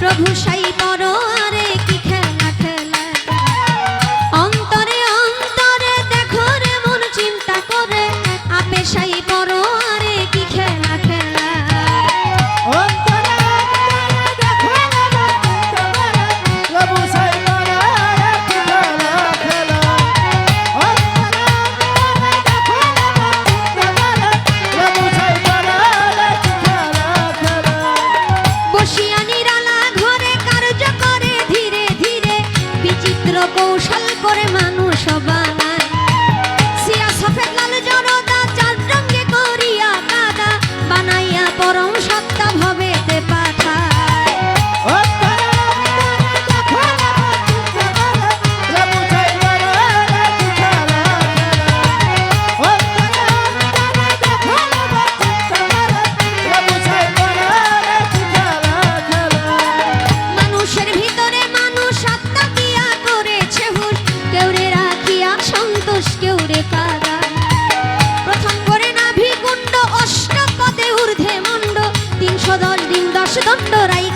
প্রভু সাই বড় কি খেলা খেলা অন্তরে অন্তরে দেখো রে মন চিন্তা করে, আপে সাই করে মানুষ সবাই। しどんどらい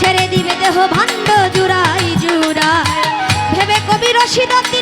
ছেড়ে দিবে দেহ ভান্ড জুড়াই জুড়াই। ভেবে কবি রশিদতি